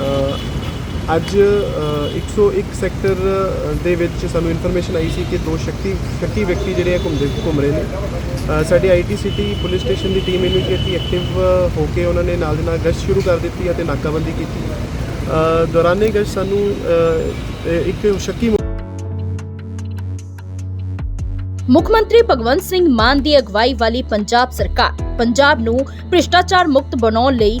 ਅ, ਅੱਜ ਅ, 101 ਸੈਕਟਰ ਦੇ ਵਿੱਚ ਸਾਨੂੰ ਇਨਫੋਰਮੇਸ਼ਨ ਆਈ ਸੀ ਕਿ ਦੋ ਸ਼ੱਕੀ ਸ਼ੱਕੀ ਵਿਅਕਤੀ ਜਿਹੜੇ ਆ ਘੁੰਮਦੇ ਘੁੰਮ ਰਹੇ ਨੇ। ਅ, ਸਾਡੀ ਆਈਟੀ ਸਿਟੀ ਪੁਲਿਸ ਸਟੇਸ਼ਨ ਦੀ ਟੀਮ ਇਮੀਡੀਏਟਲੀ ਐਕਟਿਵ ਹੋ ਕੇ ਉਹਨਾਂ ਨੇ ਨਾਲ ਦੇ ਨਾਲ ਗਸ਼ਤ ਸ਼ੁਰੂ ਕਰ ਦਿੱਤੀ ਅਤੇ ਨਾਕਾਬੰਦੀ ਕੀਤੀ। ਅ, ਦੌਰਾਨੇ ਗਸ਼ਤ ਸਾਨੂੰ ਅ, ਇੱਕ ਸ਼ੱਕੀ ਮੁੱਖ ਮੰਤਰੀ ਭਗਵੰਤ ਸਿੰਘ ਮਾਨ ਦੀ ਅਗਵਾਈ ਵਾਲੀ ਪੰਜਾਬ ਸਰਕਾਰ ਪੰਜਾਬ ਨੂੰ ਭ੍ਰਿਸ਼ਟਾਚਾਰ ਮੁਕਤ ਬਣਾਉਣ ਲਈ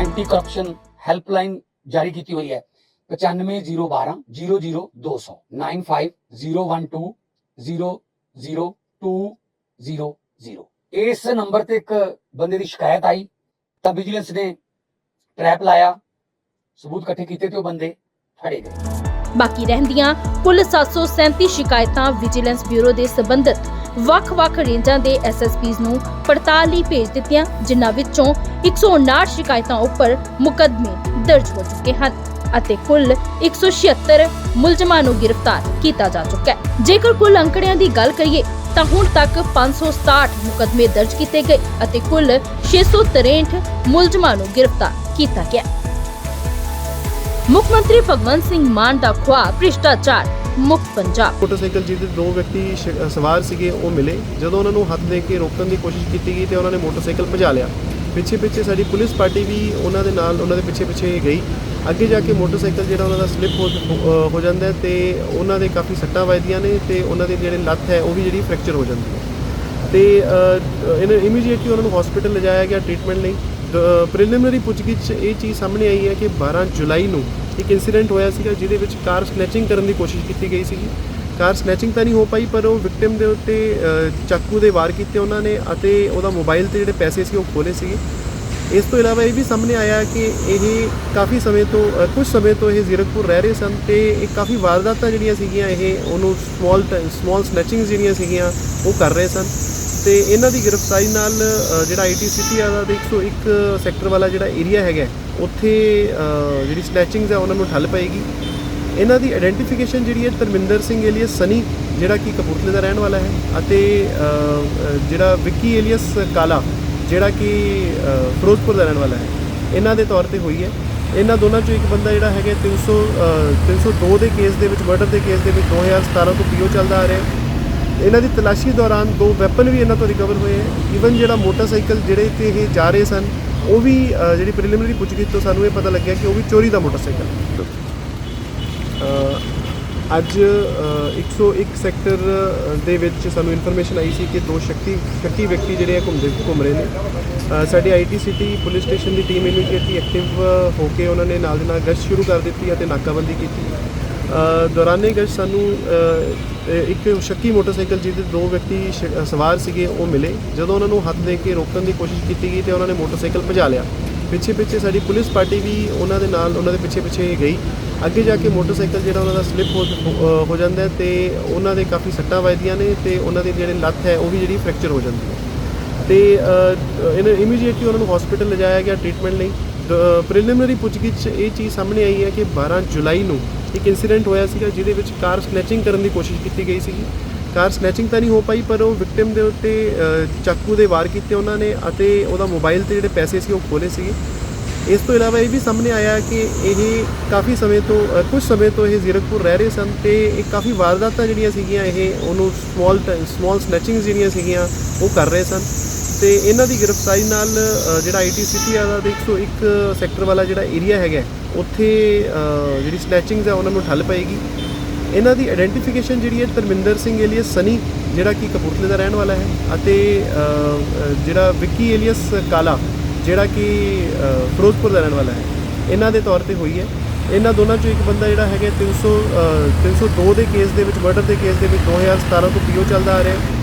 ਐਂਟੀ ਕਰਪਸ਼ਨ ਹੈਲਪਲਾਈਨ ਜਾਰੀ ਕੀਤੀ ਹੋਈ ਹੈ। 95012 00200 9501200200 ਇਸ ਨੰਬਰ ਤੇ ਇੱਕ ਬੰਦੇ ਦੀ ਸ਼ਿਕਾਇਤ ਆਈ, ਤਾਂ ਵਿਜੀਲੈਂਸ ਨੇ ਟਰੈਪ ਲਾਇਆ, ਸਬੂਤ ਇਕੱਠੇ ਕੀਤੇ ਤੇ ਉਹ ਬੰਦੇ ਫੜੇ ਗਏ। ਬਾਕੀ ਰਹਿੰਦੀਆਂ ਕੁੱਲ 737 ਸ਼ਿਕਾਇਤਾਂ ਵਿਜੀਲੈਂਸ ਬਿਊਰੋ ਦੇ ਸੰਬੰਧਿਤ। ਵੱਖ-ਵੱਖ ਰੇਂਜਾਂ ਦੇ ਐਸਐਸਪੀਜ਼ ਨੂੰ ਪੜਤਾਲ ਲਈ ਭੇਜ ਦਿੱਤੀਆਂ, ਜਿਨ੍ਹਾਂ ਵਿੱਚੋਂ 159 ਸ਼ਿਕਾਇਤਾਂ ਉੱਪਰ ਮੁਕੱਦਮੇ ਦਰਜ ਹੋ ਚੁੱਕੇ ਹਨ ਅਤੇ ਕੁੱਲ 176 ਮੁਲਜ਼ਮਾਂ ਨੂੰ ਗ੍ਰਿਫਤਾਰ ਕੀਤਾ ਜਾ ਚੁੱਕਾ ਹੈ। ਜੇਕਰ ਕੁੱਲ ਅੰਕੜਿਆਂ ਦੀ ਗੱਲ ਕਰੀਏ, ਤਾਂ ਹੁਣ ਤੱਕ 567 ਮੁਕੱਦਮੇ ਦਰਜ ਕੀਤੇ ਗਏ ਅਤੇ ਕੁੱਲ 663 ਮੁਲਜ਼ਮਾਂ ਨੂੰ ਗ੍ਰਿਫਤਾਰ ਕੀਤਾ ਗਿਆ ਮੁੱਖ ਮੰਤਰੀ ਭਗਵੰਤ ਸਿੰਘ ਮਾਨ ਦਾ ਖੁਆ ਭ੍ਰਿਸ਼ਟਾਚਾਰ ਮੁਕਤ ਪੰਜਾਬ। ਮੋਟਰਸਾਈਕਲ ਜਿਹਦੇ ਦੋ ਵਿਅਕਤੀ ਸ਼- ਸਵਾਰ ਸੀਗੇ ਉਹ ਮਿਲੇ। ਜਦੋਂ ਉਹਨਾਂ ਨੂੰ ਹੱਥ ਦੇ ਕੇ ਰੋਕਣ ਦੀ ਕੋਸ਼ਿਸ਼ ਕੀਤੀ ਗਈ ਤੇ ਉਹਨਾਂ ਨੇ ਮੋਟਰਸਾਈਕਲ ਭਜਾ ਲਿਆ। ਪਿੱਛੇ ਪਿੱਛੇ ਸਾਡੀ ਪੁਲਿਸ ਪਾਰਟੀ ਵੀ ਉਹਨਾਂ ਦੇ ਨਾਲ ਉਹਨਾਂ ਦੇ ਪਿੱਛੇ ਪਿੱਛੇ ਗਈ। ਅੱਗੇ ਜਾ ਕੇ ਮੋਟਰਸਾਈਕਲ ਜਿਹੜਾ ਉਹਨਾਂ ਦਾ ਸਲਿੱਪ ਹੋ ਹੋ- ਹੋ ਜਾਂਦਾ ਹੈ ਤੇ ਉਹਨਾਂ ਦੇ ਕਾਫੀ ਸੱਟਾਂ ਵੱਜਦੀਆਂ ਨੇ ਤੇ ਉਹਨਾਂ ਦੇ ਜਿਹੜੇ ਲੱਤ ਹੈ ਉਹ ਵੀ ਜਿਹੜੀ ਫ੍ਰੈਕਚਰ ਹੋ ਜਾਂਦੀ ਹੈ। ਤੇ ਅ, ਇਹਨਾਂ ਇਮੀਡੀਏਟਲੀ ਉਹਨਾਂ ਨੂੰ ਹਸਪੀਟਲ ਲਿਜਾਇਆ ਗਿਆ ਟ੍ਰੀਟਮੈਂਟ ਲਈ। ਪ੍ਰੀਲਿਮਿਨਰੀ ਪੁੱਛਗਿੱਛ ਇਹ ਚੀਜ਼ ਸਾਹਮਣੇ ਆਈ ਹੈ ਕਿ 12 ਜੁਲਾਈ ਨੂੰ ਇੱਕ ਇਨਸੀਡੈਂਟ ਹੋਇਆ ਸੀਗਾ ਜਿਹਦੇ ਵਿੱਚ ਕਾਰ ਸਨੈਚਿੰਗ ਕਰਨ ਦੀ ਕੋਸ਼ਿਸ਼ ਕੀਤੀ ਗਈ ਸੀਗੀ। ਕਾਰ ਸਨੈਚਿੰਗ ਤਾਂ ਨਹੀਂ ਹੋ ਪਾਈ ਪਰ ਉਹ ਵਿਕਟਿਮ ਦੇ ਉੱਤੇ ਚਾਕੂ ਦੇ ਵਾਰ ਕੀਤੇ ਉਹਨਾਂ ਨੇ ਅਤੇ ਉਹਦਾ ਮੋਬਾਈਲ ਤੇ ਜਿਹੜੇ ਪੈਸੇ ਸੀ ਉਹ ਖੋਲੇ ਸੀਗੇ। ਇਸ ਤੋਂ ਇਲਾਵਾ ਇਹ ਵੀ ਸਾਹਮਣੇ ਆਇਆ ਕਿ ਇਹ ਕਾਫੀ ਸਮੇਂ ਤੋਂ ਅ, ਕੁਝ ਸਮੇਂ ਤੋਂ ਇਹ ਜ਼ੀਰਕਪੁਰ ਰਹਿ ਰਹੇ ਸਨ ਤੇ ਇਹ ਕਾਫੀ ਵਾਰਦਾਤਾਂ ਜਿਹੜੀਆਂ ਸੀਗੀਆਂ ਇਹ ਉਹਨੂੰ ਸਮਾਲ ਸਮਾਲ ਸਨੈਚਿੰਗਸ ਜਿਹੜੀਆਂ ਸੀਗੀਆਂ ਉਹ ਕਰ ਰਹੇ ਸਨ। ਤੇ ਇਹਨਾਂ ਦੀ ਗ੍ਰਿਫਤਾਰੀ ਨਾਲ ਅ, ਜਿਹੜਾ ਆਈਟੀ ਸਿਟੀ ਆ ਦਾ 101 ਸੈਕਟਰ ਵਾਲਾ ਜਿਹੜਾ ਏਰੀਆ ਹੈਗਾ ਉੱਥੇ ਜਿਹੜੀ ਸਨੈਚਿੰਗਸ ਆ ਉਹਨਾਂ ਨੂੰ ਠੱਲ ਪਏਗੀ। ਇਹਨਾਂ ਦੀ ਆਇਡੈਂਟੀਫਿਕੇਸ਼ਨ ਜਿਹੜੀ ਹੈ ਧਰਮਿੰਦਰ ਸਿੰਘ ਏਲੀਅਸ ਸਨੀ ਜਿਹੜਾ ਕਿ ਕਪੂਰਥਲੇ ਦਾ ਰਹਿਣ ਵਾਲਾ ਹੈ ਅਤੇ ਜਿਹੜਾ ਵਿੱਕੀ ਏਲੀਅਸ ਕਾਲਾ ਜਿਹੜਾ ਕਿ ਫਿਰੋਜ਼ਪੁਰ ਦਾ ਰਹਿਣ ਵਾਲਾ ਹੈ। ਇਹਨਾਂ ਦੇ ਤੌਰ ਤੇ ਹੋਈ ਹੈ। ਇਹਨਾਂ ਦੋਨਾਂ ਚੋਂ ਇੱਕ ਬੰਦਾ ਜਿਹੜਾ ਹੈਗਾ 300 ਅ, 302 ਦੇ ਕੇਸ ਦੇ ਵਿੱਚ ਮਰਡਰ ਦੇ ਕੇਸ ਦੇ ਵਿੱਚ 2017 ਤੋਂ ਪੀਓ ਚੱਲਦਾ ਆ ਰਿਹਾ ਇਹਨਾਂ ਦੀ ਤਲਾਸ਼ੀ ਦੌਰਾਨ ਦੋ ਵੈਪਨ ਵੀ ਇਹਨਾਂ ਤੋਂ ਰਿਕਵਰ ਹੋਏ ਹੈ। ਈਵਨ ਜਿਹੜਾ ਮੋਟਰਸਾਈਕਲ ਜਿਹੜੇ ਤੇ ਇਹ ਜਾ ਰਹੇ ਸਨ ਉਹ ਵੀ ਅ, ਜਿਹੜੀ ਪ੍ਰੀਲਿਮਿਨਰੀ ਪੁੱਛਗਿੱਛ ਤੋਂ ਸਾਨੂੰ ਇਹ ਪਤਾ ਲੱਗਿਆ ਕਿ ਉਹ ਵੀ ਚੋਰੀ ਦਾ ਮੋਟਰਸਾਈਕਲ ਹੈ। ਅ, ਅੱਜ ਅ, 101 ਸੈਕਟਰ ਦੇ ਵਿੱਚ ਸਾਨੂੰ ਇਨਫੋਰਮੇਸ਼ਨ ਆਈ ਸੀ ਕਿ ਦੋ ਸ਼ੱਕੀ ਸ਼ੱਕੀ ਵਿਅਕਤੀ ਜਿਹੜੇ ਆ ਘੁੰਮਦੇ ਘੁੰਮ ਰਹੇ ਨੇ। ਅ, ਸਾਡੀ ਆਈਟੀ ਸਿਟੀ ਪੁਲਿਸ ਸਟੇਸ਼ਨ ਦੀ ਟੀਮ ਇਮੀਡੀਏਟਲੀ ਐਕਟਿਵ ਹੋ ਕੇ ਉਹਨਾਂ ਨੇ ਨਾਲ ਦੇ ਨਾਲ ਗਸ਼ਤ ਸ਼ੁਰੂ ਕਰ ਦਿੱਤੀ ਅਤੇ ਨਾਕਾਬੰਦੀ ਕੀਤੀ। ਦੌਰਾਨੇ ਗਸ਼ਤ ਸਾਨੂੰ ਇੱਕ ਸ਼ੱਕੀ ਮੋਟਰਸਾਈਕਲ ਜਿਹਦੇ ਦੋ ਵਿਅਕਤੀ ਸ਼- ਸਵਾਰ ਸੀਗੇ, ਉਹ ਮਿਲੇ। ਜਦੋਂ ਉਹਨਾਂ ਨੂੰ ਹੱਥ ਦੇ ਕੇ ਰੋਕਣ ਦੀ ਕੋਸ਼ਿਸ਼ ਕੀਤੀ ਗਈ ਤੇ ਉਹਨਾਂ ਨੇ ਮੋਟਰਸਾਈਕਲ ਭਜਾ ਲਿਆ। ਪਿੱਛੇ ਪਿੱਛੇ ਸਾਡੀ ਪੁਲਿਸ ਪਾਰਟੀ ਵੀ ਉਹਨਾਂ ਦੇ ਨਾਲ, ਉਹਨਾਂ ਦੇ ਪਿੱਛੇ ਪਿੱਛੇ ਗਈ। ਅੱਗੇ ਜਾ ਕੇ ਮੋਟਰਸਾਈਕਲ ਜਿਹੜਾ ਉਹਨਾਂ ਦਾ ਸਲਿੱਪ ਹੋ, ਹੋ- ਹੋ ਜਾਂਦਾ ਹੈ ਤੇ ਉਹਨਾਂ ਦੇ ਕਾਫੀ ਸੱਟਾਂ ਵੱਜਦੀਆਂ ਨੇ ਤੇ ਉਹਨਾਂ ਦੀ ਜਿਹੜੇ ਲੱਤ ਹੈ, ਉਹ ਵੀ ਜਿਹੜੀ ਫ੍ਰੈਕਚਰ ਹੋ ਜਾਂਦੀ ਹੈ। ਤੇ ਇਹਨਾਂ ਇਮੀਡੀਏਟਲੀ ਉਹਨਾਂ ਨੂੰ ਹਸਪੀਟਲ ਲਿਜਾਇਆ ਗਿਆ ਟ੍ਰੀਟਮੈਂਟ ਲਈ। ਪ੍ਰੀਲਿਮਿਨਰੀ ਪੁੱਛਗਿੱਛ ਇਹ ਚੀਜ਼ ਸਾਹਮਣੇ ਆਈ ਹੈ ਕਿ 12 ਜੁਲਾਈ ਨੂੰ ਇੱਕ ਇਨਸੀਡੈਂਟ ਹੋਇਆ ਸੀਗਾ ਜਿਹਦੇ ਵਿੱਚ ਕਾਰ ਸਨੈਚਿੰਗ ਕਰਨ ਦੀ ਕੋਸ਼ਿਸ਼ ਕੀਤੀ ਗਈ ਸੀਗੀ। ਕਾਰ ਸਨੈਚਿੰਗ ਤਾਂ ਨਹੀਂ ਹੋ ਪਾਈ ਪਰ ਉਹ ਵਿਕਟਿਮ ਦੇ ਉੱਤੇ ਚਾਕੂ ਦੇ ਵਾਰ ਕੀਤੇ ਉਹਨਾਂ ਨੇ ਅਤੇ ਉਹਦਾ ਮੋਬਾਈਲ ਤੇ ਜਿਹੜੇ ਪੈਸੇ ਸੀ ਉਹ ਖੋਲੇ ਸੀਗੇ। ਇਸ ਤੋਂ ਇਲਾਵਾ ਇਹ ਵੀ ਸਾਹਮਣੇ ਆਇਆ ਕਿ ਇਹ ਕਾਫੀ ਸਮੇਂ ਤੋਂ ਅ, ਕੁਝ ਸਮੇਂ ਤੋਂ ਇਹ ਜ਼ੀਰਕਪੁਰ ਰਹਿ ਰਹੇ ਸਨ ਤੇ ਇਹ ਕਾਫੀ ਵਾਰਦਾਤਾਂ ਜਿਹੜੀਆਂ ਸੀਗੀਆਂ ਇਹ ਉਹਨੂੰ ਸਮਾਲ ਸਮਾਲ ਸਨੈਚਿੰਗ ਜਿਹੜੀਆਂ ਸੀਗੀਆਂ ਉਹ ਕਰ ਰਹੇ ਸਨ। ਤੇ ਇਹਨਾਂ ਦੀ ਗ੍ਰਿਫਤਾਰੀ ਨਾਲ ਅ, ਜਿਹੜਾ ਆਈਟੀ ਸਿਟੀ ਆ ਦਾ 101 ਸੈਕਟਰ ਵਾਲਾ ਜਿਹੜਾ ਏਰੀਆ ਹੈਗਾ ਉੱਥੇ ਜਿਹੜੀ ਸਨੈਚਿੰਗਸ ਆ ਉਹਨਾਂ ਨੂੰ ਠੱਲ ਪਏਗੀ। ਇਹਨਾਂ ਦੀ ਆਇਡੈਂਟੀਫਿਕੇਸ਼ਨ ਜਿਹੜੀ ਹੈ ਧਰਮਿੰਦਰ ਸਿੰਘ ਏਲੀਅਸ ਸਨੀ ਜਿਹੜਾ ਕਿ ਕਪੂਰਥਲੇ ਦਾ ਰਹਿਣ ਵਾਲਾ ਹੈ ਅਤੇ ਜਿਹੜਾ ਵਿੱਕੀ ਏਲੀਅਸ ਕਾਲਾ ਜਿਹੜਾ ਕਿ ਫਿਰੋਜ਼ਪੁਰ ਦਾ ਰਹਿਣ ਵਾਲਾ ਹੈ। ਇਹਨਾਂ ਦੇ ਤੌਰ ਤੇ ਹੋਈ ਹੈ। ਇਹਨਾਂ ਦੋਨਾਂ ਚੋਂ ਇੱਕ ਬੰਦਾ ਜਿਹੜਾ ਹੈਗਾ 300 ਅ, 302 ਦੇ ਕੇਸ ਦੇ ਵਿੱਚ ਮਰਡਰ ਦੇ ਕੇਸ ਦੇ ਵਿੱਚ 2017 ਤੋਂ ਪੀਓ ਚੱਲਦਾ ਆ ਰਿਹਾ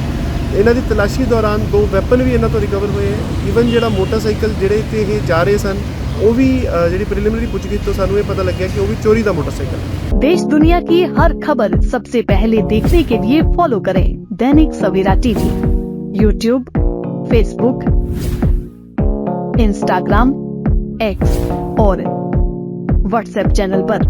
ਇਹਨਾਂ ਦੀ ਤਲਾਸ਼ੀ ਦੌਰਾਨ ਦੋ ਵੈਪਨ ਵੀ ਇਹਨਾਂ ਤੋਂ ਰਿਕਵਰ ਹੋਏ ਹੈ ਈਵਨ ਜਿਹੜਾ ਮੋਟਰਸਾਈਕਲ ਜਿਹੜੇ ਤੇ ਇਹ ਜਾ ਰਹੇ ਸਨ ਉਹ ਵੀ ਅ, ਜਿਹੜੀ ਪ੍ਰੀਲਿਮਿਨਰੀ ਪੁੱਛਗਿੱਛ ਤੋਂ ਸਾਨੂੰ ਇਹ ਪਤਾ ਲੱਗਿਆ ਕਿ ਉਹ ਵੀ ਚੋਰੀ ਦਾ ਮੋਟਰਸਾਈਕਲ ਹੈ देश दुनिया की हर खबर सबसे पहले देखने के लिए फॉलो करें Dainik Savera TV YouTube Facebook Instagram X और व्हाट्सएप चैनल पर।